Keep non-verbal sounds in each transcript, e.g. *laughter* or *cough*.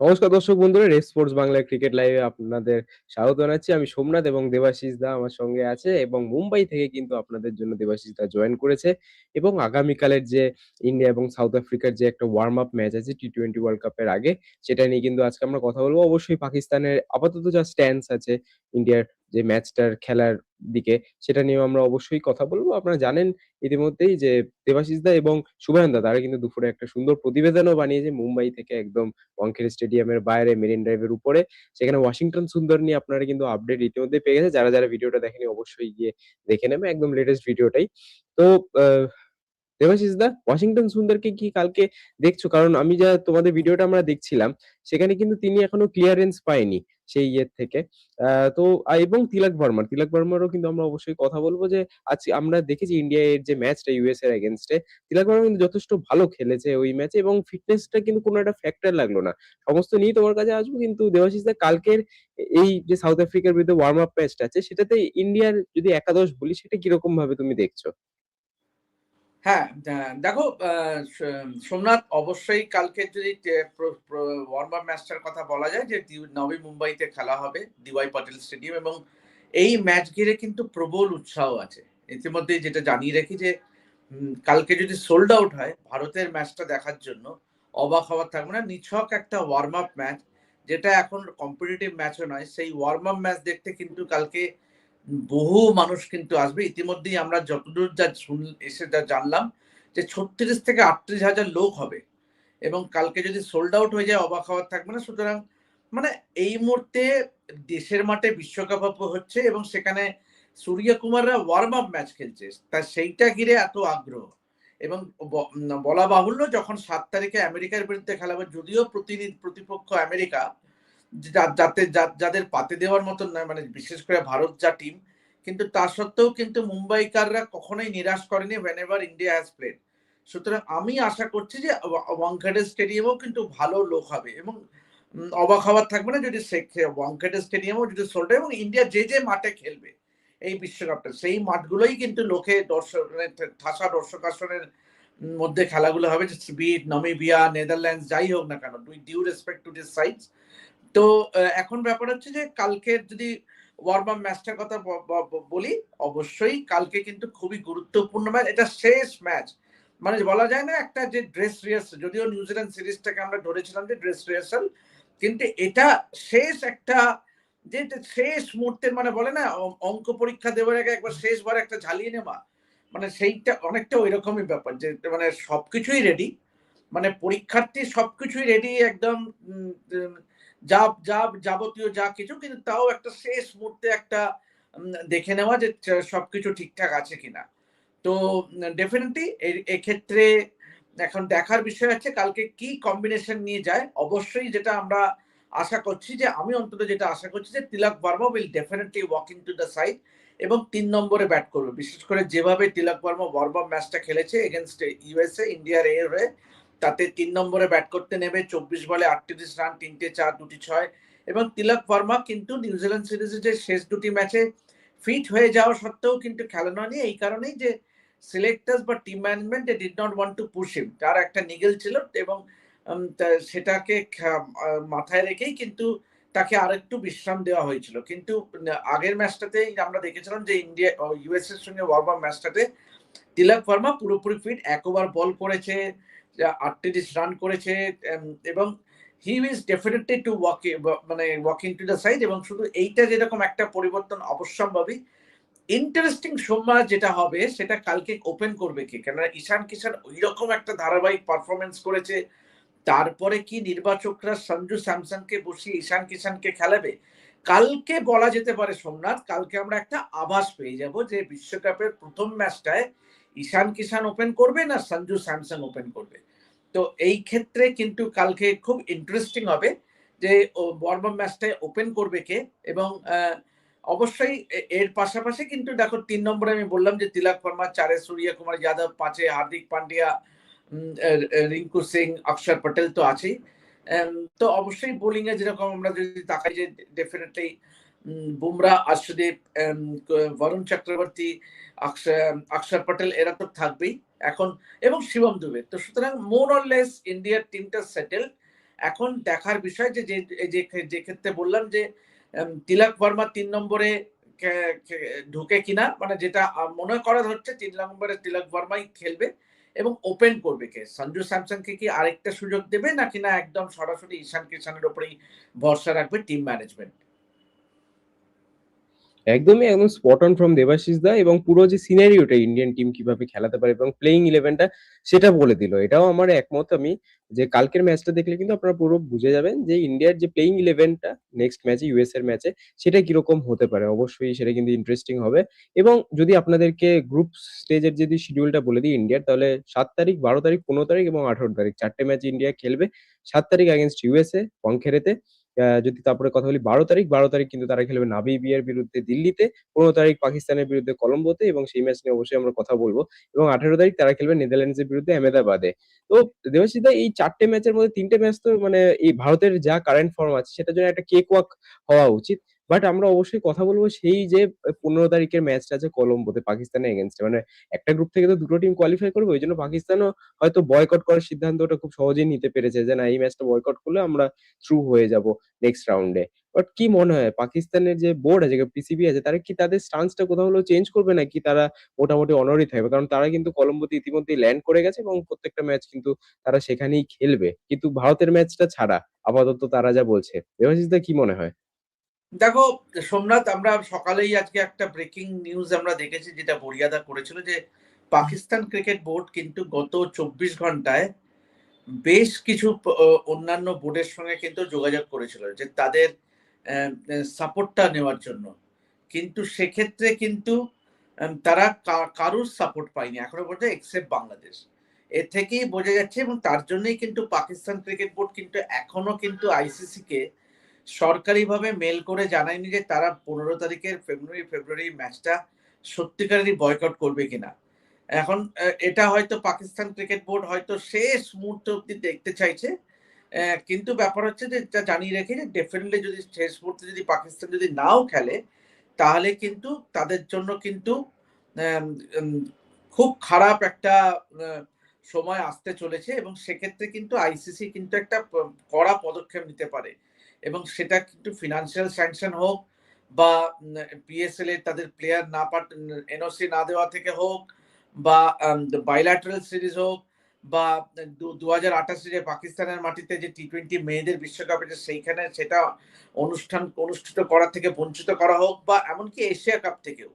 নমস্কার দর্শক বন্ধুরা রেস স্পোর্টস বাংলা ক্রিকেট লাইভে আপনাদের স্বাগত জানাচ্ছি। আমি সোমনাথ এবং দেবাশিস দা আমার সঙ্গে আছে এবং মুম্বাই থেকে কিন্তু আপনাদের জন্য দেবাশিস দা জয়েন করেছে এবং আগামীকালের যে ইন্ডিয়া এবং সাউথ আফ্রিকার যে একটা ওয়ার্ম আপ ম্যাচ আছে টি টোয়েন্টি ওয়ার্ল্ড কাপের আগে, সেটা নিয়ে কিন্তু আজকে আমরা কথা বলব। অবশ্যই পাকিস্তানের আপাতত যা স্ট্যান্স আছে ইন্ডিয়ার যে ম্যাচটার খেলার দিকে, সেটা নিয়েও আমরা অবশ্যই কথা বলব। আপনারা জানেন ইতিমধ্যেই যে দেবাশিস দা এবং শুভায়ন দা, তারা কিন্তু দুপুরে একটা সুন্দর প্রতিবেদনও বানিয়েছে মুম্বাই থেকে একদম ওয়াংখেড়ে স্টেডিয়ামের বাইরে, মেরিন ড্রাইভের উপরে। সেখানে ওয়াশিংটন সুন্দর নিয়ে আপনারা কিন্তু আপডেট ইতিমধ্যে পেয়ে গেছে যারা যারা ভিডিওটা দেখেনি অবশ্যই গিয়ে দেখে নেবে একদম লেটেস্ট ভিডিওটাই। তো দেবাশিস দা, ওয়াশিংটন সুন্দরকে কি কালকে দেখছ? কারণ আমি যা তোমাদের ভিডিওটা আমরা দেখছিলাম, সেখানে কিন্তু তিনি এখনও ক্লিয়ারেন্স পায়নি। সেই ইয়ের থেকে। তো এবং তিলক বর্মার, তিলক বর্মারও কিন্তু আমরা অবশ্যই কথা বলব যে, আজ আমরা দেখেছি ইন্ডিয়া এর যে ম্যাচটা ইউএস এর এগেনস্টে তিলক বর্মা কিন্তু যথেষ্ট ভালো খেলেছে ওই ম্যাচে এবং ফিটনেসটা কিন্তু কোনো একটা ফ্যাক্টর লাগল না। সমস্ত নিয়ে তোমার কাছে আসব, কিন্তু দেবাশিস দা কালকের এই যে সাউথ আফ্রিকার বিরুদ্ধে ওয়ার্ম আপ ম্যাচটা আছে, সেটাতে ইন্ডিয়ার যদি একাদশ বলি, সেটা কীরকম ভাবে তুমি দেখছ? হ্যাঁ দেখো সোমনাথ অবশ্যই কালকে যদি ওয়ার্ম আপ ম্যাচটার কথা বলা যায় যে নবী মুম্বাইতে খেলা হবে ডিওয়াই পাটেল স্টেডিয়াম এবং এই ম্যাচ ঘিরে কিন্তু প্রবল উৎসাহ আছে। ইতিমধ্যে যেটা জানিয়ে রাখি যে কালকে যদি সোল্ড আউট হয়, ভারতের ম্যাচটা দেখার জন্য, অবাক হওয়ার থাকবে না। নিছক একটা ওয়ার্ম আপ ম্যাচ যেটা এখন কম্পিটিটিভ ম্যাচও নয়, সেই ওয়ার্ম আপ ম্যাচ দেখতে কিন্তু কালকে বহু মানুষ কিন্তু আসবে। ইতিমধ্যেই আমরা যতদূর যা শুন, এসে যা জানলাম যে ছত্রিশ থেকে আটত্রিশ হাজার লোক হবে এবং কালকে যদি সোল্ড আউট হয়ে যায় অবাক হওয়ার থাকবে না। সুতরাং মানে এই মুহূর্তে দেশের মাঠে বিশ্বকাপ হচ্ছে এবং সেখানে সূর্যকুমাররা ওয়ার্ম আপ ম্যাচ খেলছে। তা সেইটা ঘিরে এত আগ্রহ এবং বলা বাহুল্য যখন সাত তারিখে আমেরিকার বিরুদ্ধে খেলা যদিও প্রতিনিধি, প্রতিপক্ষ আমেরিকা যাতে যাদের পাতে দেওয়ার মতন নয় মানে বিশেষ করে ভারত যা টিম কিন্তু তা সত্ত্বেও কিন্তু মুম্বাইকাররা কখনোই নিরাশ করেনি whenever India has played সুতরাং আমি আশা করছি যে ওয়াংখেডে স্টেডিয়ামও কিন্তু ভালো লোক হবে এবং অবাক হওয়ার থাকবে না যদি ওয়াংখেডে স্টেডিয়ামও যদি সোল্ড এবং ইন্ডিয়া যে যে মাঠে খেলবে এই বিশ্বকাপটা, সেই মাঠগুলোই কিন্তু লোকে দর্শক ঠাসা দর্শক আসনের মধ্যে খেলাগুলো হবে। বিট নমিবিয়া নেদারল্যান্ডস যাই হোক না কেন due respect to this sides তো এখন ব্যাপার হচ্ছে যে কালকের যদি ওয়ার্ম আপ ম্যাচটার কথা বলি, অবশ্যই কালকে কিন্তু খুবই গুরুত্বপূর্ণ ম্যাচ এটা শেষ ম্যাচ। মানে বলা যায় না একটা যে ড্রেস রিহার্সাল, যদিও নিউজিল্যান্ড সিরিজটাকে আমরা ধরেছিলাম যে ড্রেস রিহার্সাল, কিন্তু এটা শেষ একটা যে শেষ মুহূর্তের মানে বলে না অঙ্ক পরীক্ষা দেওয়ার আগে একবার শেষবার একটা ঝালিয়ে নেওয়া মানে সেইটা অনেকটা ওই রকমই ব্যাপার যে মানে সবকিছুই রেডি মানে পরীক্ষার্থী সবকিছুই রেডি একদম যা যা যাবতীয় যা কিছু, কিন্তু তাও একটা শেষ মুহূর্তে একটা দেখে নেওয়া যে সবকিছু ঠিকঠাক আছে কিনা। তো ডেফিনেটলি এক্ষেত্রে এখন দেখার বিষয় আছে, কালকে কি কম্বিনেশন নিয়ে যায়। অবশ্যই যেটা আমরা আশা করছি যে, আমি অন্তত যেটা আশা করছি যে, Tilak Varma will definitely walk into the side এবং তিন নম্বরে ব্যাট করবে। বিশেষ করে যেভাবে তিলক বর্মা বর্মা ম্যাচটা খেলেছে এগেনস্ট ইউএসএ ইন্ডিয়ার এ হয়ে তাতে তিন নম্বরে ব্যাট করতে নেবে চব্বিশ বলে আটত্রিশ রান, তিনটে চার, দুটি ছয়। এবং তিলক বর্মা কিন্তু নিউজিল্যান্ড সিরিজের যে শেষ দুটি ম্যাচে ফিট হয়ে যাওয়া সত্ত্বেও কিন্তু খেলানো নিয়ে এই কারণেই যে সিলেক্টার্স বা team management did not want to push him তার একটা নিগেল ছিল এবং সেটাকে মাথায় রেখেই কিন্তু তাকে আরেকটু বিশ্রাম দেওয়া হয়েছিল। কিন্তু আগের ম্যাচটাতে আমরা দেখেছিলাম যে ইন্ডিয়া ইউএস এর সঙ্গে ওয়ার্ম ম্যাচটাতে তিলক ভার্মা পুরোপুরি ফিট এক ওভার বল করেছে। আটত্রিশ রান করেছে এবং he is definitely to walk মানে ওয়াকিং টু দ্য সাইড এবং শুধু এইটা যেরকম একটা পরিবর্তন অবশ্যম্ভাবী। ইন্টারেস্টিং সময় যেটা হবে, সেটা কালকে ওপেন করবে কে? কেননা ঈশান কিষান ওই রকম একটা ধারাবাহিক পারফরমেন্স করেছে। তারপরে কি নির্বাচকরা সঞ্জু স্যামসনকে বসিয়ে ঈশান কিষানকে খেলাবে? কালকে বলা যেতে পারে সোমনাথ, কালকে আমরা একটা আভাস পেয়ে যাব যে বিশ্বকাপের প্রথম ম্যাচটায় ঈশান কিষান ওপেন করবে না সঞ্জু স্যামসন ওপেন করবে। তো এই ক্ষেত্রে কিন্তু কালকে খুব ইন্টারেস্টিং হবে যে বর্মা ম্যাচটায় ওপেন করবে কে? এবং অবশ্যই এর পাশাপাশি কিন্তু দেখো তিন নম্বরে আমি বললাম যে তিলক বর্মা, চারে সূর্য কুমার যাদব, পাঁচে হার্দিক পান্ডিয়া রিঙ্কু সিং, অক্ষর পটেল তো আছেই। তো অবশ্যই বোলিং এ যেরকম আমরা যদি তাকাই যে ডেফিনেটলি বুমরা ক- বরুণ চক্রবর্তী অক্ষর পটেল এরা তো থাকবেই এখন, এবং শিবম দুবে। তো সুতরাং মোর অর লেস ইন্ডিয়ার টিমটা সেটেল এখন দেখার বিষয় যে যে ক্ষেত্রে বললাম যে তিলক বর্মা তিন নম্বরে ঢুকে কিনা মানে যেটা মনে করা হচ্ছে তিন নম্বরে তিলক বর্মাই খেলবে এবং ওপেন করবে কে। সঞ্জু স্যামসনকে কি আরেকটা সুযোগ দেবে নাকি না একদম সরাসরি ঈশান কিষানের ওপরেই ভরসা রাখবে টিম ম্যানেজমেন্ট একদমই, একদম spot on from Debashish da এবং পুরো যে সিনারিওটা ইন্ডিয়ান টিম কীভাবে খেলাতে পারে এবং প্লেইং ইলেভেনটা সেটা বলে দিল। এটাও আমার একমত আমি যে কালকের ম্যাচটা দেখলে কিন্তু আপনারা পুরো বুঝে যাবেন যে ইন্ডিয়ার যে প্লেইং ইলেভেনটা নেক্সট ম্যাচে ইউএস এর ম্যাচে সেটা কীরকম হতে পারে। অবশ্যই সেটা কিন্তু ইন্টারেস্টিং হবে। এবং যদি আপনাদেরকে গ্রুপ স্টেজের যদি শিডিউলটা বলে দিই ইন্ডিয়ার তাহলে সাত তারিখ, বারো তারিখ, পনেরো তারিখ এবং আঠারো তারিখ চারটে ম্যাচ ইন্ডিয়া খেলবে। সাত তারিখ অ্যাগেনস্ট ইউএসএ পংখেরেতে। যদি তারপরে কথা বলি বারো তারিখ বারো তারিখ কিন্তু তারা খেলবে নাবিবিয়ার বিরুদ্ধে দিল্লিতে, পনেরো তারিখ পাকিস্তানের বিরুদ্ধে কলম্বোতে এবং সেই ম্যাচ নিয়ে অবশ্যই আমরা কথা বলব। এবং আঠেরো তারিখ তারা খেলবে নেদারল্যান্ডসের বিরুদ্ধে আহমেদাবাদে। তো দেবাশিদা এই চারটে ম্যাচের মধ্যে তিনটে ম্যাচ তো মানে এই ভারতের যা কারেন্ট ফর্ম আছে, সেটার জন্য একটা কেক ওয়াক হওয়া উচিত। বাট আমরা অবশ্যই কথা বলব সেই যে পনেরো তারিখের ম্যাচটা আছে কলম্বোতে পাকিস্তানের এগেনস্টে মানে একটা গ্রুপ থেকে তো দুটো টিম কোয়ালিফাই করবে, ওই জন্য পাকিস্তানও হয়তো বয়কট করার সিদ্ধান্তটা খুব সহজেই নিতে পেরেছে যে, না, এই ম্যাচটা বয়কট করলে আমরা থ্রু হয়ে যাব নেক্সট রাউন্ডে বাট কি মনে হয়, পাকিস্তানের যে বোর্ড আছে পিসিবি আছে, তারা কি তাদের স্টান্সটা কোথাও হলেও চেঞ্জ করবে নাকি তারা মোটামুটি অনারই থাকবে? কারণ তারা কিন্তু কলম্বোতে ইতিমধ্যেই ল্যান্ড করে গেছে এবং প্রত্যেকটা ম্যাচ কিন্তু তারা সেখানেই খেলবে। কিন্তু ভারতের ম্যাচটা ছাড়া আপাতত তারা যা বলছে। দেবাশিস দা, কি মনে হয়? দেখো, সোমনাথ, আমরা সকালেই আজকে একটা ব্রেকিং নিউজ আমরা দেখেছি, যেটা বরিয়াদা করেছিল যে পাকিস্তান ক্রিকেট বোর্ড কিন্তু গত চব্বিশ ঘন্টায় বেশ কিছু অন্যান্য বোর্ডের সঙ্গে কিন্তু যোগাযোগ করেছিল যে তাদের সাপোর্টটা নেওয়ার জন্য। কিন্তু সেক্ষেত্রে কিন্তু তারা কারুর সাপোর্ট পায়নি। এখনও পর্যন্ত এক্সেপ্ট বাংলাদেশ। এর থেকেই বোঝা যাচ্ছে এবং তার জন্যই কিন্তু পাকিস্তান ক্রিকেট বোর্ড কিন্তু এখনও কিন্তু আইসিসি কে সরকারিভাবে মেল করে জানায়নি যে তারা পনেরো তারিখের ফেব্রুয়ারি ফেব্রুয়ারি ম্যাচটা সত্যিকারেরই বয়কট করবে কিনা। এখন এটা হয়তো পাকিস্তান ক্রিকেট বোর্ড হয়তো শেষ মুহূর্ত অব্দি দেখতে চাইছে। কিন্তু ব্যাপার হচ্ছে যে, এটা জানিয়ে রেখে যে ডেফিনেটলি যদি শেষ মুহূর্তে যদি পাকিস্তান যদি নাও খেলে, তাহলে কিন্তু তাদের জন্য কিন্তু খুব খারাপ একটা সময় আসতে চলেছে এবং সেক্ষেত্রে কিন্তু আইসিসি কিন্তু একটা কড়া পদক্ষেপ নিতে পারে। এবং সেটা কিন্তু ফিনান্সিয়াল স্যাংশন হোক বা পিএসএল এর তাদের প্লেয়ার না পাঠ এনওসি না দেওয়া থেকে হোক বা বাইল্যাটারাল সিরিজ হোক বা, দু হাজার আঠাশে যে পাকিস্তানের মাটিতে যে টি টোয়েন্টি মেয়েদের বিশ্বকাপ যে সেইখানে সেটা অনুষ্ঠান, অনুষ্ঠিত করা থেকে বঞ্চিত করা হোক বা এমনকি এশিয়া কাপ থেকেও।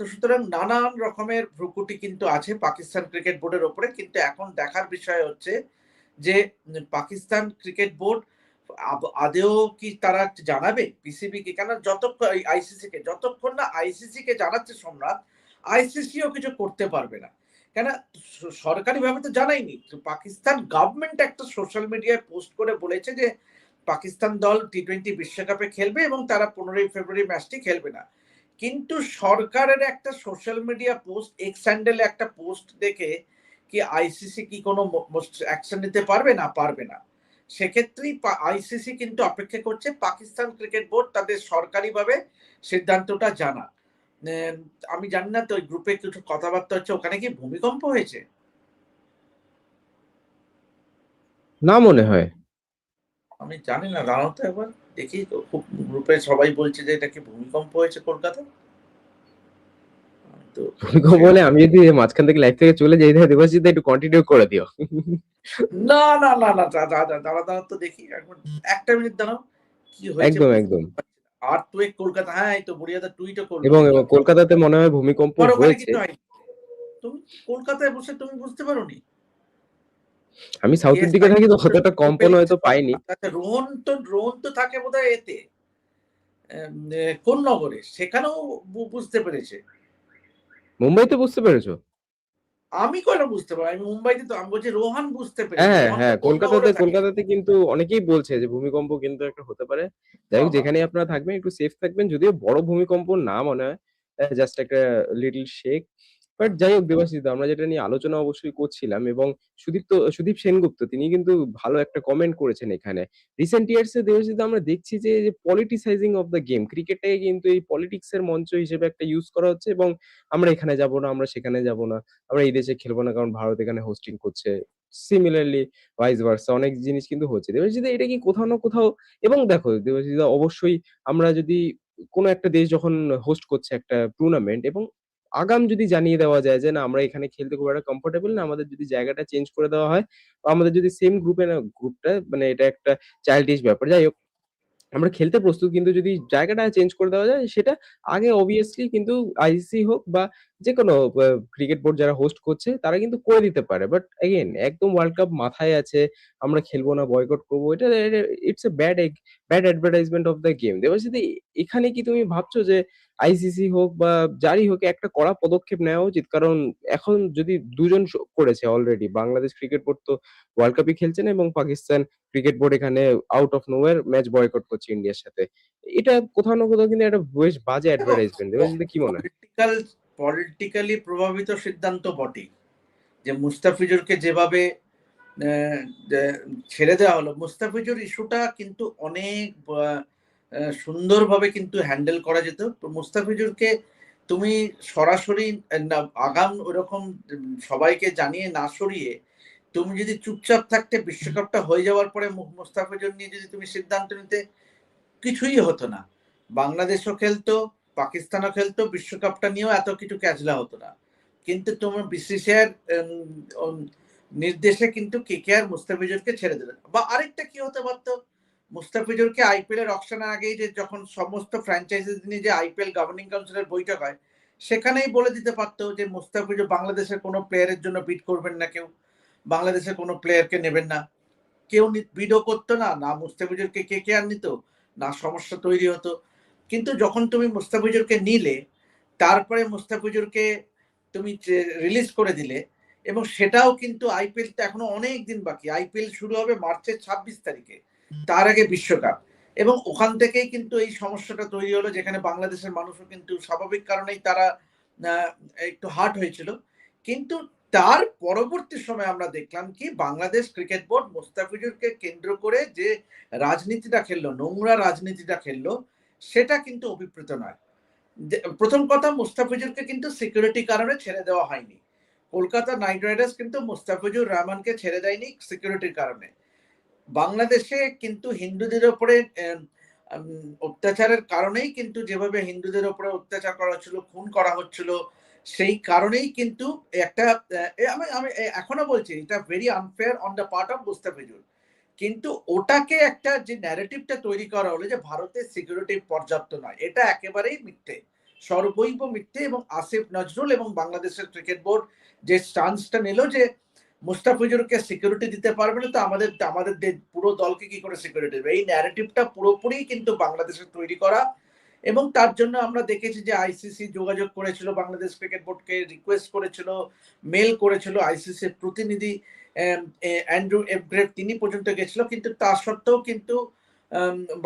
তো সুতরাং নানান রকমের ভ্রুকুটি কিন্তু আছে পাকিস্তান ক্রিকেট বোর্ডের ওপরে, কিন্তু এখন দেখার বিষয় হচ্ছে যে পাকিস্তান ক্রিকেট বোর্ড আদেও কি তারা জানাবে? পিসিবি কে? কেন যতক্ষণ আইসিসি কে, যতক্ষণ না আইসিসি কে জানাচ্ছে সম্রাট আইসিসিও কিছু করতে পারবে না। কেন সরকারি ভাবে তো জানাইনি পাকিস্তান গভর্নমেন্ট একটা সোশ্যাল মিডিয়ায় পোস্ট করে বলেছে যে, পাকিস্তান দল টি টোয়েন্টি বিশ্বকাপে খেলবে এবং তারা পনেরোই ফেব্রুয়ারি ম্যাচটি খেলবে না। কিন্তু সরকারের একটা সোশ্যাল মিডিয়া পোস্ট এক্স হ্যান্ডেলে একটা পোস্ট দেখে কি আইসিসি কি কোনো অ্যাকশন নিতে পারবে না? পারবে না। সেক্ষেত্রেই আইসিসি কিন্তু অপেক্ষা করছে। পাকিস্তান ক্রিকেট বোর্ড তাদের সরকারিভাবে সিদ্ধান্তটা জানা আমি জানি না তো ওই গ্রুপে কিছু কথাবার্তা হচ্ছে ওখানে কি ভূমিকম্প হয়েছে? না মনে হয়। আমি জানি না দাঁড়াও তো একবার দেখি তো। খুব গ্রুপে সবাই বলছে যে এটা কি ভূমিকম্প হয়েছে কলকাতায়? তো *laughs* বলে আমি যদি মাঝখান থেকে লাইভ থেকে চলে যাই তাহলে দেবাশিস একটু কন্টিনিউ করে দিও। না না না না দাঁড়া দাঁড়া তো দেখি একটা মিনিট দাঁড়াও কি হয়েছে একদম একদম। কলকাতা হ্যাঁ এই তো বুড়িয়াদা টুইটও করল এবং কলকাতাতে মনে হয় ভূমিকম্প হয়েছে। তুমি কলকাতায় বসে তুমি বুঝতে পারোনি? আমি সাউথের দিকে থাকি তো. অতটা কম্পন হয়তো পাইনি। আচ্ছা রোহন তো রোহন তো থাকে বোধহয় এতে। কোন নগরে? সেখানেও বুঝতে পেরেছে। মুম্বাইতে বুঝতে পেরেছ? আমি কয়টা বুঝতে পারি? আমি মুম্বাইতে তো আমি বলছি রোহান বুঝতে পেরেছে। হ্যাঁ হ্যাঁ কলকাতাতে কলকাতাতে কিন্তু অনেকেই বলছে যে ভূমিকম্প কিন্তু একটা হতে পারে। যাই হোক যেখানে আপনারা থাকবেন একটু সেফ থাকবেন। যদিও বড় ভূমিকম্প না মনে হয় জাস্ট একটা লিটল শেক বাট যাই হোক, দেবাশিস আমরা যেটা নিয়ে আলোচনা অবশ্যই করছিলাম এবং সুদীপ তো সুদীপ সেনগুপ্ত, তিনি কিন্তু ভালো একটা কমেন্ট করেছেন এখানে রিসেন্ট ইয়ার্স এ দেবাশিস আমরা দেখছি যে পলিটিসাইজিং অফ দ্য গেম ক্রিকেটটাকে কিন্তু এই পলিটিক্স এর মঞ্চ হিসেবে একটা ইউজ করা হচ্ছে এবং আমরা এখানে যাব না, আমরা সেখানে যাব না, আমরা এই দেশে খেলব না, কারণ ভারত এখানে হোস্টিং করছে সিমিলারলি ভাইস ভার্সা অনেক জিনিস কিন্তু হচ্ছে। দেবাশিস এটা কি কোথাও না কোথাও, এবং দেখো, দেবাশিস অবশ্যই আমরা যদি কোন একটা দেশ যখন হোস্ট করছে একটা টুর্নামেন্ট এবং আগাম যদি জানিয়ে দেওয়া যায় যে না আমরা এখানে খেলতে খুব একটা কমফোর্টেবল না। আমাদের যদি জায়গাটা চেঞ্জ করে দেওয়া হয়, বা আমাদের যদি সেম গ্রুপে না গ্রুপটা মানে এটা একটা চাইল্ডিশ ব্যাপার। যাই হোক আমরা খেলতে প্রস্তুত কিন্তু যদি জায়গাটা চেঞ্জ করে দেওয়া যায় সেটা আগে অবভিয়াসলি কিন্তু আইসিসি হোক বা যেকোনো আ ক্রিকেট বোর্ড যারা হোস্ট করছে তারা কিন্তু করে দিতে পারে। বাট এগেইন একদম ওয়ার্ল্ড কাপ মাথায় আছে। আমরা খেলব না, বয়কট করব এটা it's a bad bad advertisement of the game. Debashish da এখানে কি তুমি ভাবছ যে আইসিসি হোক বা যারই হোক একটা কড়া পদক্ষেপ নেওয়া উচিত? কারণ এখন যদি দুজন করেছে অলরেডি। বাংলাদেশ ক্রিকেট বোর্ড তো ওয়ার্ল্ড কাপই খেলছে না এবং পাকিস্তান ক্রিকেট বোর্ড এখানে out of nowhere match boycott করছে ইন্ডিয়ার সাথে। এটা কোথাও না কোথাও কিন্তু একটা বেশ বাজে অ্যাডভার্টাইজমেন্ট। দেবাশিস দা কি মনে হয়? পলিটিক্যাল প্রভাবিত সিদ্ধান্ত বটেই। যে মুস্তাফিজুরকে যেভাবে ছেড়ে দেওয়া হলো, মুস্তাফিজুর ইস্যুটা কিন্তু অনেক সুন্দরভাবে কিন্তু হ্যান্ডেল করা যেত। মুস্তাফিজুরকে তুমি সরাসরি আগাম ওরকম সবাইকে জানিয়ে না সরিয়ে, তুমি যদি চুপচাপ থাকতে বিশ্বকাপটা হয়ে যাওয়ার পরে মুস্তাফিজুর নিয়ে যদি তুমি সিদ্ধান্ত নিতে, কিছুই হতো না। বাংলাদেশও খেলতো, পাকিস্তানও খেলতো, বিশ্বকাপটা নিয়েও এত কিছু ক্যাচলা হতো না। কিন্তু তোমার অন নির্দেশে কিন্তু কেকেআর মুস্তাফিজুরকে ছেড়ে দিল। বা আরেকটা কি হতে পারত? মুস্তাফিজুরকে আইপিএল এর অকশনের আগেই যে যখন সমস্ত ফ্র্যাঞ্চাইজিস নিয়ে যে আইপিএল গভর্নিং কাউন্সিল এর বৈঠক হয়, সেখানেই বলে দিতে পারত যে মুস্তাফিজুর বাংলাদেশের কোন প্লেয়ারের জন্য বিড করবেন না কেউ। বাংলাদেশের কোন প্লেয়ারকে নেবেন না। কেউ বিডও করতো না, না মুস্তাফিজুরকে আর নিত, না সমস্যা তৈরি হতো। কিন্তু যখন তুমি মুস্তাফিজুরকে নিলে, তারপরে মুস্তাফিজুরকে তুমি রিলিজ করে দিলে এবং সেটাও কিন্তু আইপিএল তো এখনও অনেক দিন বাকি। আইপিএল শুরু হবে মার্চের ২৬ তারিখে। তার আগে বিশ্বকাপ। এবং ওখান থেকেই কিন্তু এই সমস্যাটা তৈরি হলো যেখানে বাংলাদেশের মানুষও কিন্তু স্বাভাবিক কারণেই তারা একটু হার্ট হয়েছিল। কিন্তু তার পরবর্তী সময়ে আমরা দেখলাম কি বাংলাদেশ ক্রিকেট বোর্ড মুস্তাফিজুরকে কেন্দ্র করে যে রাজনীতিটা খেললো, নোংরা রাজনীতিটা খেললো, সেটা কিন্তু অভিপ্রেত নয়। প্রথম কথা মুস্তাফিজুরকে কিন্তু সিকিউরিটি কারণে ছেড়ে দেওয়া হয়নি। কলকাতা নাইট রাইডার্স কিন্তু মুস্তাফিজুর রহমানকে ছেড়ে দেয়নি সিকিউরিটির কারণে। বাংলাদেশে কিন্তু হিন্দুদের ওপরে অত্যাচারের কারণেই কিন্তু যেভাবে হিন্দুদের ওপরে অত্যাচার করা হচ্ছিল, খুন করা হচ্ছিল, সেই কারণেই কিন্তু একটা আমি আমি এখনও বলছি এটা very unfair on the part of Mustafizur. কিন্তু ওটাকে একটা যে ন্যারেটিভটা তৈরি করা হলো যে ভারতের সিকিউরিটি পর্যাপ্ত নয়। এটা একেবারেই মিথ্যে। সর্বৈব মিথ্যে এবং আসিফ নজরুল এবং বাংলাদেশের ক্রিকেট বোর্ড যে স্টান্সটা নিল যে মুস্তাফিজুরকে সিকিউরিটি দিতে পারবে না তো আমাদের আমাদের পুরো দলকে কি করে সিকিউরিটি দেবে? এই ন্যারেটিভটা পুরোপুরি কিন্তু বাংলাদেশের তৈরি করা এবং তার জন্য আমরা দেখেছি যে আইসিসি যোগাযোগ করেছিল বাংলাদেশ ক্রিকেট বোর্ডকে রিকোয়েস্ট করেছিল, মেল করেছিল আইসিসির প্রতিনিধি অ্যান্ড্রু গ্রেভ তিনি পর্যন্ত গেছিল। কিন্তু তা সত্ত্বেও কিন্তু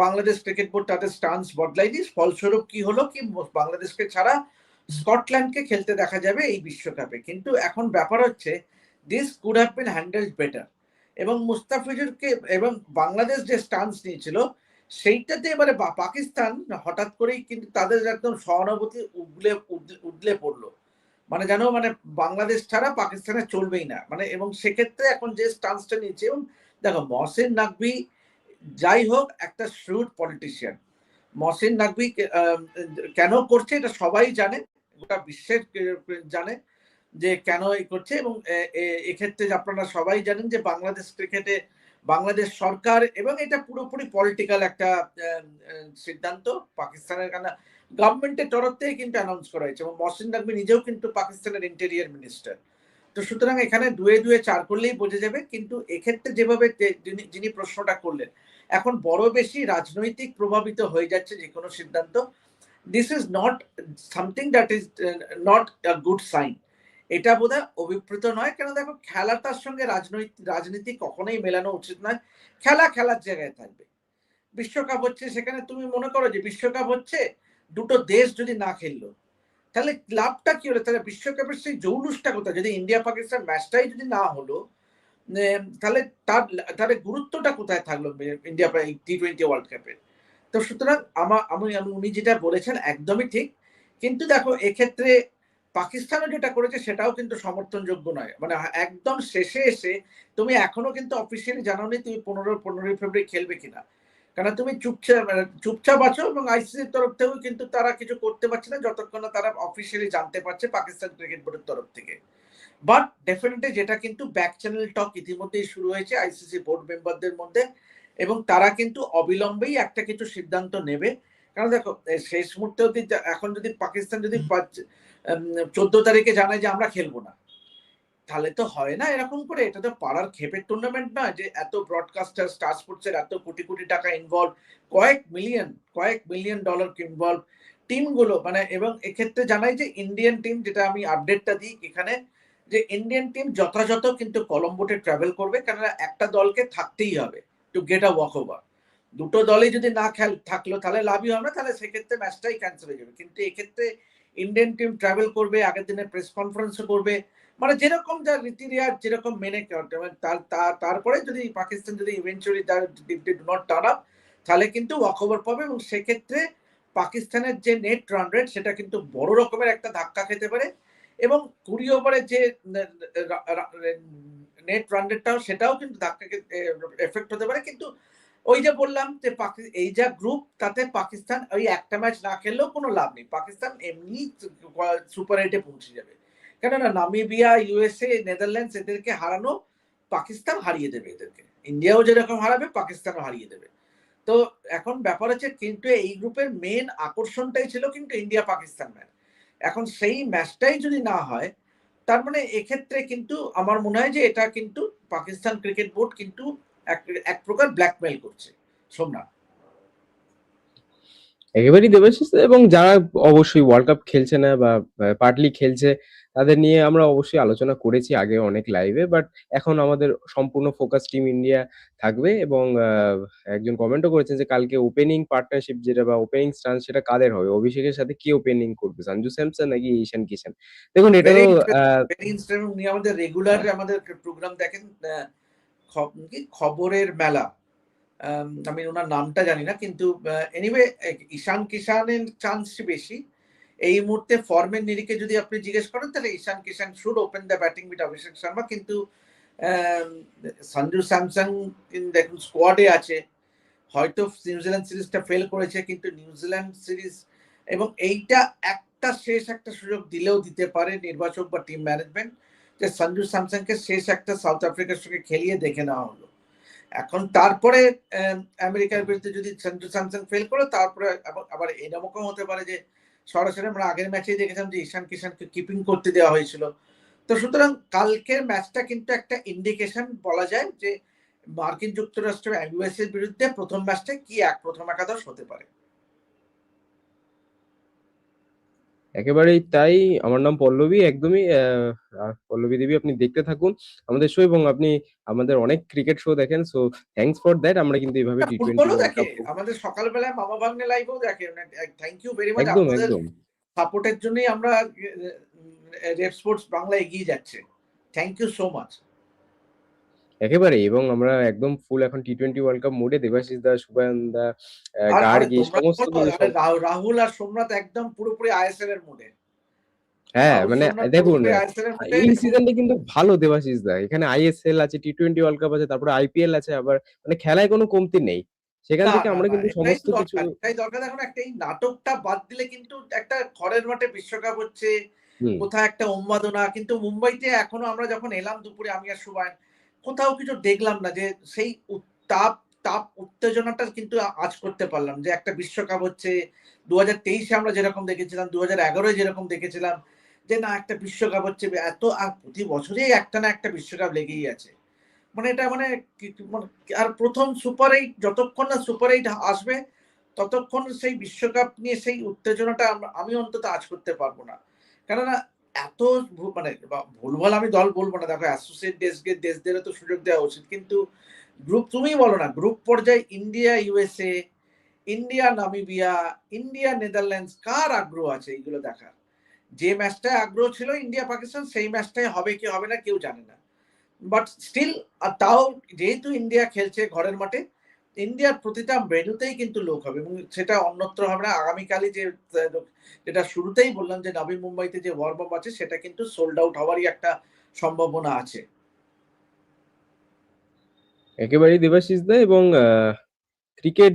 বাংলাদেশ ক্রিকেট বোর্ড তাদের স্টান্স বদলায়নি। ফলস্বরূপ কি হলো কি, বাংলাদেশকে ছাড়া স্কটল্যান্ডকে খেলতে দেখা যাবে এই বিশ্বকাপে। কিন্তু এখন ব্যাপার হচ্ছে this could have been handled better এবং মুস্তাফিজুরকে, এবং বাংলাদেশ যে স্টান্স নিয়েছিল, সেইটাতে এবারে পাকিস্তান হঠাৎ করেই কিন্তু তাদের একদম সহানুভূতি উগলে, উদ, উদলে পড়ল। মানে যেন মানে বাংলাদেশ ছাড়া পাকিস্তানে চলবেই না। মানে এবং সেক্ষেত্রে এখন যে স্টান্সটা নিয়েছে, এবং দেখো, মহসিন নাকভি যাই হোক, একটা shrewd পলিটিশিয়ান। মহসিন আ কেন করছে এটা সবাই জানে। গোটা বিশ্বের জানে যে কেন এই করছে এবং এক্ষেত্রে আপনারা সবাই জানেন যে বাংলাদেশ ক্রিকেটে বাংলাদেশ সরকার এবং এটা পুরোপুরি পলিটিক্যাল একটা সিদ্ধান্ত পাকিস্তানের কানা গভর্নমেন্টের তরফ থেকে কিন্তু অ্যানাউন্স করা হয়েছে এবং মহসিন নাকভি নিজেও কিন্তু পাকিস্তানের ইন্টেরিয়ার মিনিস্টার। তো সুতরাং এখানে ২ এ ২ এ ৪ করলেই বোঝা যাবে। কিন্তু এক্ষেত্রে যেভাবে যিনি প্রশ্নটা করলেন, এখন বড় বেশি রাজনৈতিক প্রভাবিত হয়ে যাচ্ছে যেকোনো সিদ্ধান্ত। This is not something that is not good sign. এটা বোধহয় অভিপ্রেত নয়। কেন দেখো খেলাটার সঙ্গে রাজনৈতিক রাজনীতি কখনোই মেলানো উচিত নয়। খেলা খেলার জায়গায় থাকবে। বিশ্বকাপ হচ্ছে সেখানে তুমি মনে করো যে বিশ্বকাপ হচ্ছে, দুটো দেশ যদি না খেললো, তাহলে লাভটা কি হলো? তাহলে বিশ্বকাপের সেই জৌলুসটা কোথায়? যদি ইন্ডিয়া পাকিস্তান ম্যাচটাই যদি না হলো, তাহলে তার তাহলে গুরুত্বটা কোথায় থাকল ইন্ডিয়া টি-টোয়েন্টি ওয়ার্ল্ড কাপের? তো সুতরাং আমা আমি আমি উনি যেটা বলেছেন একদমই ঠিক। কিন্তু দেখো এক্ষেত্রে পাকিস্তানও যেটা করেছে সেটাও কিন্তু সমর্থনযোগ্য নয় মানে একদম শেষে এসে তুমি এখনও কিন্তু অফিসিয়ালি জানাওনি তুমি পনেরো পনেরোই ফেব্রুয়ারি খেলবে কিনা কারণ তুমি চুপচাপ মানে চুপচাপ আছো এবং আইসিসির তরফ থেকেও কিন্তু তারা কিছু করতে পারছে না যতক্ষণ না তারা অফিসিয়ালি জানতে পারছে পাকিস্তান ক্রিকেট বোর্ডের তরফ থেকে। বাট ডেফিনেটলি যেটা কিন্তু ব্যাক চ্যানেল টক ইতিমধ্যেই শুরু হয়েছে আইসিসি বোর্ড মেম্বারদের মধ্যে এবং তারা কিন্তু অবিলম্বেই একটা কিছু সিদ্ধান্ত নেবে। কারণ দেখো শেষ মুহূর্তে এখন যদি পাকিস্তান যদি চোদ্দ তারিখে জানায় যে আমরা খেলব না তাহলে তো হয় না এরকম করে। এটা তো পাড়ার খেপের টুর্নামেন্ট না যে এত ব্রডকাস্টার স্টার স্পোর্টসের এত কোটি কোটি টাকা ইনভলভ কয়েক মিলিয়ন কয়েক মিলিয়ন ডলার ইনভলভ টিমগুলো মানে এবং এক্ষেত্রে জানাই যে ইন্ডিয়ান টিম যেটা আমি আপডেটটা দিই এখানে, যে ইন্ডিয়ান টিম যথাযথ কিন্তু কলম্বোতে ট্রাভেল করবে, কেননা একটা দলকে থাকতেই হবে to get a walk over দুটো দলই যদি না খেল, থাকল তাহলে লাভই হবে না, তাহলে সেক্ষেত্রে ম্যাচটাই ক্যান্সেল হয়ে যাবে। কিন্তু এক্ষেত্রে ইন্ডিয়ান টিম ট্রাভেল করবে, আগের দিনে প্রেস কনফারেন্সও করবে মানে যেরকম যা রীতি রেওয়াজ যেরকম মেনে তার, তার- তারপরে যদি পাকিস্তান যদি ইভেন্চুয়ালি তার ডু নট টার্ন আপ তাহলে কিন্তু ওয়াক ওভার পাবে এবং সেক্ষেত্রে পাকিস্তানের যে নেট রান রেট সেটা কিন্তু বড় রকমের একটা ধাক্কা খেতে পারে এবং কুড়ি ওভারে যে নেট রান রেটটাও সেটাও কিন্তু ধাক্কা এফেক্ট হতে পারে। কিন্তু ওই যে বললাম যে এই যা গ্রুপ তাতে পাকিস্তান ওই একটা ম্যাচ না খেললেও কোনো লাভ নেই। পাকিস্তান এমনি সুপার এইটে পৌঁছে যাবে। কেননা নামিবিয়া, ইউএসএ, নেদারল্যান্ডস এদেরকে হারানো পাকিস্তান হারিয়ে দেবে এদেরকে। ইন্ডিয়াও যেরকম হারাবে, পাকিস্তানও হারিয়ে দেবে। তো এখন ব্যাপার হচ্ছে কিন্তু এই গ্রুপের মেন আকর্ষণটাই ছিল কিন্তু ইন্ডিয়া পাকিস্তান ম্যাচ এখন সেই ম্যাচটাই যদি না হয়, তার মানে এক্ষেত্রে কিন্তু আমার মনে হয় যে এটা কিন্তু পাকিস্তান ক্রিকেট বোর্ড কিন্তু এক প্রকার ব্ল্যাকমেল করছে। সোমনাথ। একেবারেই দেবাশিস এবং যারা অবশ্যই ওয়ার্ল্ড কাপ খেলছে না বা পার্টলি খেলছে তাদের নিয়ে আমরা অবশ্যই আলোচনা করেছি আগে অনেক লাইভে বাট এখন আমাদের সম্পূর্ণ ফোকাস টিম ইন্ডিয়া থাকবে এবং একজন কমেন্টও করেছেন যে কালকে ওপেনিং পার্টনারশিপ যেটা বা ওপেনিং স্টান্স সেটা কাদের হবে? অভিষেকের সাথে কি ওপেনিং করবে? সঞ্জু স্যামসন নাকি ঈশান কিষান দেখুন এটা. উনি আমাদের রেগুলার আমাদের প্রোগ্রাম দেখেন খবরের মেলা। আম, আমি ওনার নামটা জানি না কিন্তু এনিওয়ে ঈশান কিষানের চান্স বেশি। এই মুহূর্তে ফর্মের নিরিখে যদি আপনি জিজ্ঞেস করেন তাহলে Ishan Kishan should open the batting with Abhishek Sharma কিন্তু আম, সঞ্জু স্যামসং দেখুন স্কোয়াডে আছে। হয়তো নিউজিল্যান্ড সিরিজটা ফেল করেছে কিন্তু নিউজিল্যান্ড সিরিজ এবং এইটা একটা শেষ একটা সুযোগ দিলেও দিতে পারে নির্বাচক বা টিম ম্যানেজমেন্ট যে সঞ্জু স্যামসংকে শেষ একটা সাউথ আফ্রিকার সঙ্গে খেলিয়ে দেখে নেওয়া হলো। এখন তারপরে আমেরিকার বিরুদ্ধে যদি সেন্ট্রাল স্যামসাং ফেল করে, তারপরে আবার- এরকমও হতে পারে যে, সরাসরি আমরা আগের ম্যাচেই দেখেছিলাম যে ঈশান কিষানকে কিপিং করতে দেওয়া হয়েছিল। তো সুতরাং কালকের ম্যাচটা কিন্তু একটা ইন্ডিকেশন বলা যায় যে, মার্কিন যুক্তরাষ্ট্র ইউএস এর বিরুদ্ধে প্রথম ম্যাচটা কি এক প্রথম একাদশ হতে পারে। একেবারেই তাই। আমার নাম পল্লবী একদমই পল্লবী দেবী আপনি দেখতে থাকুন আমাদের শো এবং আপনি আমাদের অনেক ক্রিকেট শো দেখেন সো থ্যাঙ্কস ফর দ্যাট আমরা কিন্তু এইভাবে টি টোয়েন্টি আমাদের সকালবেলায় মামা ভাগ্নে লাইভও দেখে। থ্যাংক ইউ ভেরি মাচ একদম আপনাদের একদম। সাপোর্টের জন্যই আমরা রেড স্পোর্টস বাংলা এগিয়ে যাচ্ছে। থ্যাংক ইউ সো মাচ একেবারে এবং আমরা একদম ফুল এখন টি টোয়েন্টি ওয়ার্ল্ড কাপ মোডে দেবাশিস দা সুবায়ন দা গার্গী সমস্ত রাহুল আর সোমনাথ একদম পুরোপুরি আইএসএল এর মোডে হ্যাঁ মানে দেখুন এই সিজনটা কিন্তু ভালো দেবাশিস দা। এখানে আইএসএল আছে টি টোয়েন্টি ওয়ার্ল্ড কাপ আছে তারপরে আইপিএল আছে আবার মানে খেলায় কোনো কমতি নেই। সেখান থেকে আমরা কিন্তু সমস্ত কিছু দরকার, এটাই দরকার। এখন একটা এই নাটকটা বাদ দিলে কিন্তু একটা ঘরের মাঠে বিশ্বকাপ হচ্ছে কোথাও একটা উন্মাদনা। কিন্তু মুম্বাইতে এখনও আমরা যখন এলাম দুপুরে আমি আর সুবায়ন কোথাও কিছু দেখলাম না যে সেই তাপ তাপ উত্তেজনাটা কিন্তু আজ করতে পারলাম। যে একটা বিশ্বকাপ হচ্ছে দু হাজার তেইশে আমরা যেরকম দেখেছিলাম দু হাজার এগারোয় যেরকম দেখেছিলাম, যে না, একটা বিশ্বকাপ হচ্ছে এত আর প্রতি বছরই একটা না একটা বিশ্বকাপ লেগেই আছে। মানে এটা মানে মানে আর প্রথম সুপার এইট, যতক্ষণ না সুপার এইট আসবে, ততক্ষণ সেই বিশ্বকাপ নিয়ে সেই উত্তেজনাটা আমি অন্তত আজ করতে পারব না। কেননা এত মানে ভুলভাল আমি দল বলব না। দেখো অ্যাসোসিয়েট দেশকে, দেশদেরও তো সুযোগ দেওয়া উচিত। কিন্তু গ্রুপ তুমি বলো না গ্রুপ পর্যায়ে India USA India, Namibia, India, Netherlands, কার আগ্রহ আছে এইগুলো দেখার? যে ম্যাচটায় আগ্রহ ছিল ইন্ডিয়া, পাকিস্তান, সেই ম্যাচটাই হবে কি, হবে না, কেউ জানে না। বাট স্টিল তাও যেহেতু ইন্ডিয়া খেলছে ঘরের মাঠে ইন্ডিয়ার প্রতিটা ভেন্যুতেই কিন্তু লোক হবে এবং সেটা অন্যত্র হবে না আগামীকালই যে যেটা শুরুতেই বললাম যে নবী মুম্বাইতে যে ওয়ার্ম আপ আছে সেটা কিন্তু সোল্ড আউট হওয়ারই একটা সম্ভাবনা আছে। একেবারেই দেবাশিস দা এবং ক্রিকেট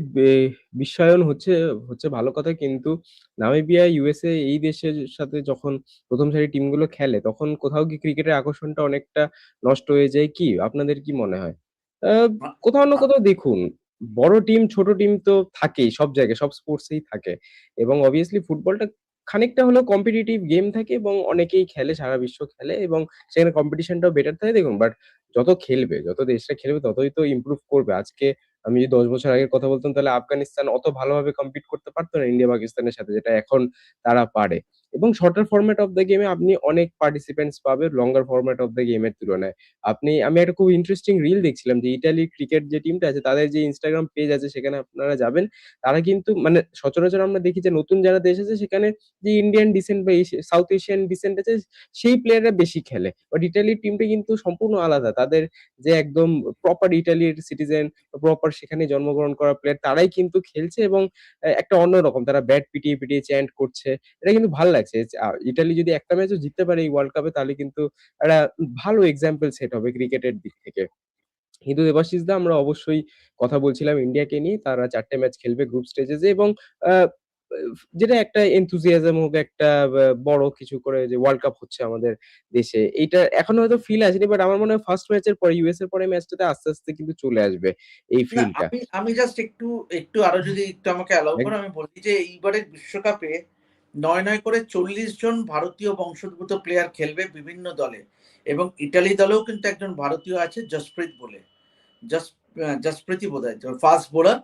বিশ্বায়ন হচ্ছে হচ্ছে ভালো কথা কিন্তু নামিবিয়া ইউএসএ এই দেশের সাথে যখন প্রথম সারি টিমগুলো খেলে তখন কোথাও কি ক্রিকেটের আকর্ষণটা অনেকটা নষ্ট হয়ে যায় কি? আপনাদের কি মনে হয়? আহ, কোথাও না কোথাও দেখুন বড় টিম ছোট টিম তো থাকেই, সব জায়গায়, সব স্পোর্টসেই থাকে। এবং অবভিয়াসলি ফুটবলটা খানিকটা হলেও কম্পিটিটিভ গেম থাকে এবং অনেকেই খেলে, সারা বিশ্ব খেলে এবং সেখানে কম্পিটিশনটাও বেটার থাকে। দেখুন বাট যত খেলবে, যত দেশটা খেলবে, ততই তো ইমপ্রুভ করবে। আজকে আমি যদি দশ বছর আগের কথা বলতাম, তাহলে আফগানিস্তান অত ভালোভাবে কম্পিট করতে পারতো না, ইন্ডিয়া, পাকিস্তানের সাথে, যেটা এখন তারা পারে। এবং শর্টার ফরম্যাট অফ দ্য গেমে আপনি অনেক পার্টিসিপেন্টস পাবে লঙ্গার ফরম্যাট অফ দ্য গেমের তুলনায়। আপনি, আমি একটা খুব ইন্টারেস্টিং রিল দেখছিলাম যে ইটালি ক্রিকেট যে টিমটা আছে, তাদের যে ইনস্টাগ্রাম পেজ আছে, সেখানে আপনারা যাবেন। তারা কিন্তু মানে সচরাচর আমরা দেখি যে নতুন যারা দেশ আছে, সেখানে যে ইন্ডিয়ান ডিসেন্ট বা সাউথ এশিয়ান ডিসেন্ট আছে, সেই প্লেয়াররা বেশি খেলে। বাট ইটালির টিমটা কিন্তু সম্পূর্ণ আলাদা। তাদের যে একদম প্রপার ইটালির সিটিজেন প্রপার সেখানে জন্মগ্রহণ করা প্লেয়ার তারাই কিন্তু খেলছে এবং একটা অন্যরকম। তারা ব্যাট পিটিয়ে পিটিয়ে চ্যান্ট করছে। এটা কিন্তু ভালো লাগছে ইটালি যদি একটা ম্যাচও জিততে পারে এই ওয়ার্ল্ড কাপে তাহলে কিন্তু একটা ভালো এক্সাম্পল সেট হবে ক্রিকেটের দিক থেকে। কিন্তু দেবাশিস দা আমরা অবশ্যই কথা বলছিলাম ইন্ডিয়াকে নিয়ে। তারা চারটে ম্যাচ খেলবে গ্রুপ স্টেজে এবং যেটা একটা এনথুজিয়াজম হোক একটা বড় কিছু করে যে ওয়ার্ল্ড কাপ হচ্ছে আমাদের দেশে। এইটা এখনও হয়তো ফিল আসেনি বাট আমার মনে হয় ফার্স্ট ম্যাচের পরে ইউএস এর পরে ম্যাচটাতে আস্তে আস্তে কিন্তু চলে আসবে এই ফিলটা আমি আমি জাস্ট একটু একটু আরও যদি একটু আমাকে অ্যালাউ করো আমি বলি যে এইবারের বিশ্বকাপে নয় নয় করে চল্লিশ জন ভারতীয় বংশোদ্ভূত প্লেয়ার খেলবে বিভিন্ন দলে। এবং ইটালি দলেও কিন্তু একজন ভারতীয় আছে, জসপ্রীত বলে। জাস- জসপ্রীতি বোধ হয় ফাস্ট বোলার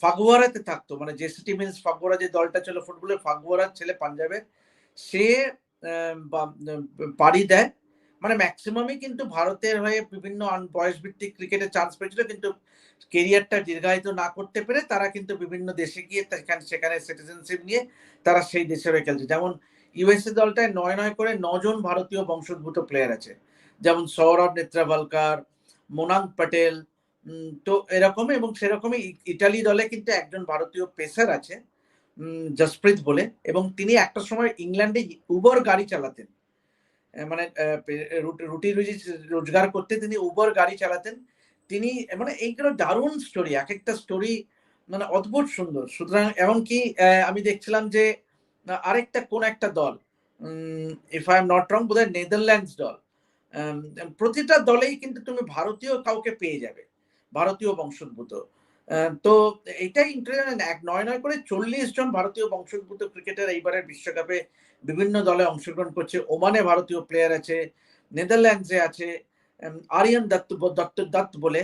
ফাগুয়ারাতে থাকতো। মানে জেসিটি মিন্স ফাগুয়ারা যে দলটা ছিল ফুটবলের ফাগুয়ারার ছেলে পাঞ্জাবের, সে পাড়ি দেয়। মানে ম্যাক্সিমামই কিন্তু ভারতের হয়ে বিভিন্ন বয়স ভিত্তিক ক্রিকেটে চান্স পেয়েছিল, কিন্তু কেরিয়ারটা দীর্ঘায়িত না করতে পেরে তারা কিন্তু বিভিন্ন দেশে গিয়ে সেখানে সিটিজেনশিপ নিয়ে তারা সেই দেশে হয়ে খেলছে। যেমন ইউএসএ দলটায় নয় নয় করে নজন ভারতীয় বংশোদ্ভূত প্লেয়ার আছে। যেমন সৌরভ নেত্রাভালকার মোনাং প্যাটেল তো এরকম এবং সেরকমই ইটালি দলে কিন্তু একজন ভারতীয় পেসার আছে জসপ্রীত বলে এবং তিনি একটা সময় ইংল্যান্ডে উবর গাড়ি চালাতেন। মানে রুটি রুজি রোজগার করতে তিনি উবার গাড়ি চালাতেন। তিনি মানে এইগুলো দারুণ স্টোরি এক একটা স্টোরি মানে অদ্ভুত সুন্দর। সুতরাং এমনকি আমি দেখছিলাম যে আরেকটা কোন একটা দল if I am not wrong বোধহয় নেদারল্যান্ডস দল প্রতিটা দলেই কিন্তু তুমি ভারতীয় কাউকে পেয়ে যাবে, ভারতীয় বংশোদ্ভূত। তো এটাই ইন্টারেস্ট এক নয় নয় করে চল্লিশ জন ভারতীয় বংশোদ্ভূত ক্রিকেটার এইবারের বিশ্বকাপে বিভিন্ন দলে অংশগ্রহণ করছে। ওমানে ভারতীয় প্লেয়ার আছে নেদারল্যান্ডসে আছে আরিয়ান দত্ত দত্ত দত্ত বলে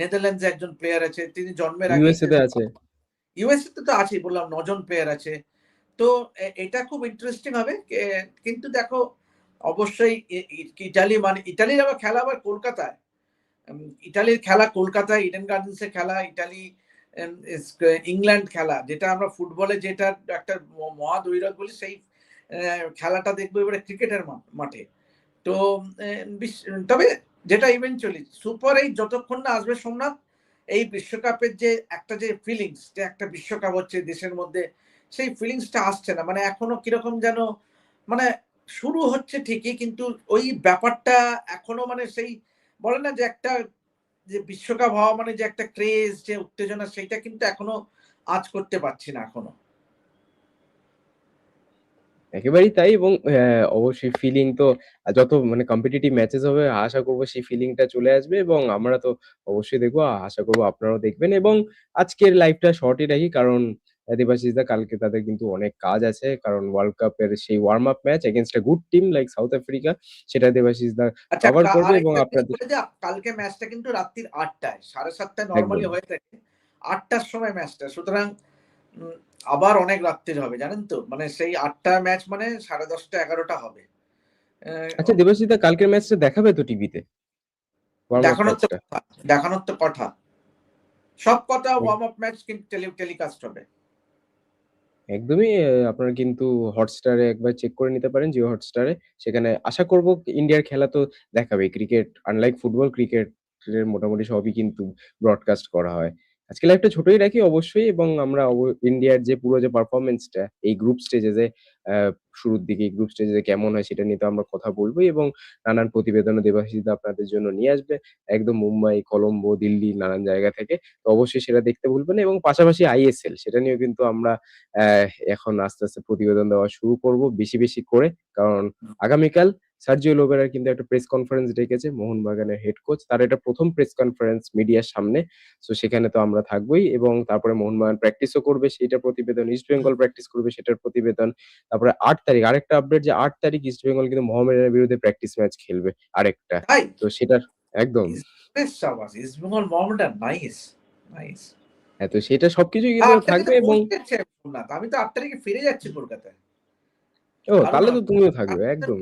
নেদারল্যান্ডসে একজন প্লেয়ার আছে তিনি জন্মের আগে ইউএসএ তে আছে। ইউএসএ তে তো আছেই বললাম নজন প্লেয়ার আছে। তো এটা খুব ইন্টারেস্টিং হবে কিন্তু দেখো অবশ্যই ইটালি মানে ইটালির আবার খেলা আবার কলকাতায়। ইটালির খেলা কলকাতায় ইডেন গার্ডেন্সে খেলা ইটালি ইংল্যান্ড খেলা যেটা আমরা ফুটবলে যেটা একটা মহাদৈরথ বলি সেই খেলাটা দেখব এবারে ক্রিকেটের মাঠে। তো তবে যেটা ইভেনচুয়ালি সুপার এই যতক্ষণ না আসবে সোমনাথ, এই বিশ্বকাপের যে একটা যে ফিলিংস যে একটা বিশ্বকাপ হচ্ছে দেশের মধ্যে, সেই ফিলিংসটা আসছে না। মানে এখনও কীরকম যেন মানে শুরু হচ্ছে ঠিকই, কিন্তু ওই ব্যাপারটা এখনও মানে সেই, বলে না যে একটা, যে বিশ্বকাপ হওয়া মানে যে একটা ক্রেজ যে উত্তেজনা, সেইটা কিন্তু এখনও আজ করতে পারছি না এখনও। একেবারেই তাই এবং আহ, অবশ্যই ফিলিং তো যত মানে কম্পিটিটিভ ম্যাচেস হবে আশা করব সেই ফিলিংটা চলে আসবে এবং আমরা তো অবশ্যই দেখব আশা করব আপনারাও দেখবেন এবং আজকের লাইভটা শর্টই রাখি কারণ দেবাশিস কালকে তাদের কিন্তু অনেক কাজ আছে। কারণ ওয়ার্ল্ড কাপের সেই warm up match against a good team like South Africa সেটা দেবাশিস দা আচ্ছা কভার করবে এবং আপনাদের কালকে ম্যাচটা কিন্তু রাত্রির আটটায় সাড়ে সাতটায় নর্মালি হয়ে থাকে। আটটার সময় ম্যাচটা সুতরাং আবার অনেক রাত্রির হবে জানেন তো? মানে সেই আটটা ম্যাচ মানে সাড়ে দশটা এগারোটা হবে। আচ্ছা দেবাশিস দা কালকের ম্যাচটা দেখাবে তো টিভিতে দেখানোর তো কথা দেখানোর তো কথা। সব কথা ওয়ার্ম আপ ম্যাচ কিন্তু টেলিকাস্ট হবে। একদমই আপনারা কিন্তু হটস্টারে একবার চেক করে নিতে পারেন জিও হটস্টারে সেখানে আশা করব ইন্ডিয়ার খেলা তো দেখাবে ক্রিকেট আনলাইক ফুটবল ক্রিকেট মোটামুটি সবই কিন্তু ব্রডকাস্ট করা হয়। আজকে লাইভটা ছোটই রাখি অবশ্যই এবং আমরা ইন্ডিয়ার যে পুরো যে পারফরম্যান্সটা এই গ্রুপ স্টেজে যে শুরুর দিকে গ্রুপ স্টেজে কেমন হয় সেটা নিয়ে তো আমরা কথা বলবোই এবং নানান প্রতিবেদন দেবাশিস আপনাদের জন্য নিয়ে আসবে। একদম মুম্বাই, কলম্বো, দিল্লি নানান জায়গা থেকে। তো অবশ্যই সেটা দেখতে ভুলবেন না এবং পাশাপাশি আইএসএল সেটা নিয়েও কিন্তু আমরা এখন আস্তে, আস্তে প্রতিবেদন দেওয়া শুরু করব বেশি, বেশি করে। কারণ আগামীকাল সার্জিও লোবেরার কিন্তু একটা প্রেস কনফারেন্স ডেকেছে মোহনবাগানের হেড কোচ। তার এটা প্রথম প্রেস কনফারেন্স মিডিয়ার সামনে। সো সেখানে তো আমরা থাকবোই এবং তারপরে মোহনবাগান প্র্যাকটিসও করবে সেইটার প্রতিবেদন। ইস্ট। বেঙ্গল প্র্যাকটিস করবে সেটার প্রতিবেদন। তারপরে আট তারিখ আরেকটা আপডেট যে আট তারিখ ইস্ট বেঙ্গল কিন্তু মোহামেডানের বিরুদ্ধে প্র্যাকটিস ম্যাচ খেলবে আরেকটা। তো সেটার একদম। ইস বেশ সাবাস! East Bengal Mohammedan nice, nice. হ্যাঁ, তো সেটা সবকিছুই কিন্তু থাকবে এবং আমি তো ৮ তারিখে ফিরে যাচ্ছি কলকাতায়। ও তাহলে তো তুমিও থাকবে। একদম।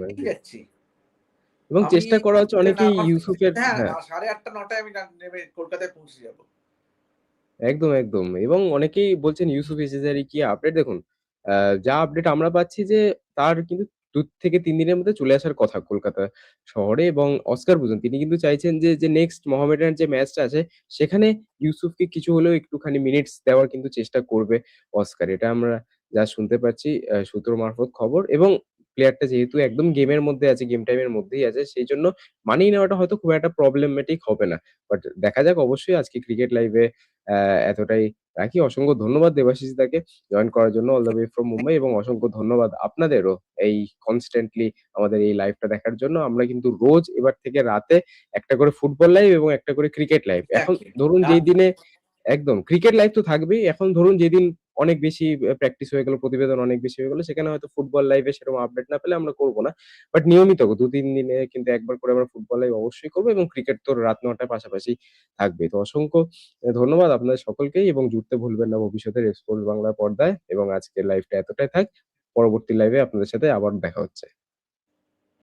এবং চেষ্টা করা হচ্ছে অনেকেই ইউসুফের হ্যাঁ, হ্যাঁ। ৮:30 ৯টায় আমি নেমে কলকাতায় পৌঁছে যাব। একদম, একদম। এবং অনেকেই বলছেন ইউসুফ এসেজারি কি আপডেট দেখুন, যা আপডেট আমরা পাচ্ছি যে তার কিন্তু ২ থেকে ৩ দিনের মধ্যে চলে আসার কথা কলকাতা শহরে এবং অস্কার বুঝুন তিনি কিন্তু চাইছেন যে, যে নেক্সট মোহামেডানের যে ম্যাচটা আছে সেখানে ইউসুফকে কিছু হলেও একটুখানি মিনিটস দেওয়ার কিন্তু চেষ্টা করবে অস্কার। এটা আমরা যা শুনতে পাচ্ছি সূত্র মারফত খবর এবং প্লেয়ারটা যেহেতু একদম গেমের মধ্যে আছে, গেম টাইমের মধ্যেই আছে সেই জন্য মানিয়ে নেওয়াটা হয়তো খুব একটা প্রবলেমেটিক হবে না। বাট দেখা যাক অবশ্যই আজকে ক্রিকেট লাইভে এতটাই রাখি। অসংখ্য ধন্যবাদ দেবাশিস দাকে জয়েন করার জন্য all the way from Mumbai এবং অসংখ্য ধন্যবাদ আপনাদেরও এই কনস্ট্যান্টলি আমাদের এই লাইভটা দেখার জন্য। আমরা কিন্তু রোজ এবার থেকে রাতে একটা করে ফুটবল লাইভ এবং একটা করে ক্রিকেট লাইভ। এখন ধরুন যেই দিনে একদম ক্রিকেট লাইভ তো থাকবেই। এখন ধরুন যেদিন অনেক বেশি প্র্যাকটিস হয়ে গেল, প্রতিবেদন অনেক বেশি হয়ে গেল সেখানে হয়তো ফুটবল লাইভে সেরকম আপডেট না পেলে আমরা করব না। বাট নিয়মিত ২-৩ দিনে কিন্তু একবার করে আমরা ফুটবল লাইভ অবশ্যই করব এবং ক্রিকেট তো রাত নটার পাশাপাশি থাকবে। তো অসংখ্য ধন্যবাদ আপনাদের সকলকেই এবং জুড়তে ভুলবেন না ভবিষ্যতের স্পোর্টস বাংলার পর্দায় এবং আজকের লাইভটা এতটাই থাক। পরবর্তী লাইভে আপনাদের সাথে আবার দেখা হচ্ছে।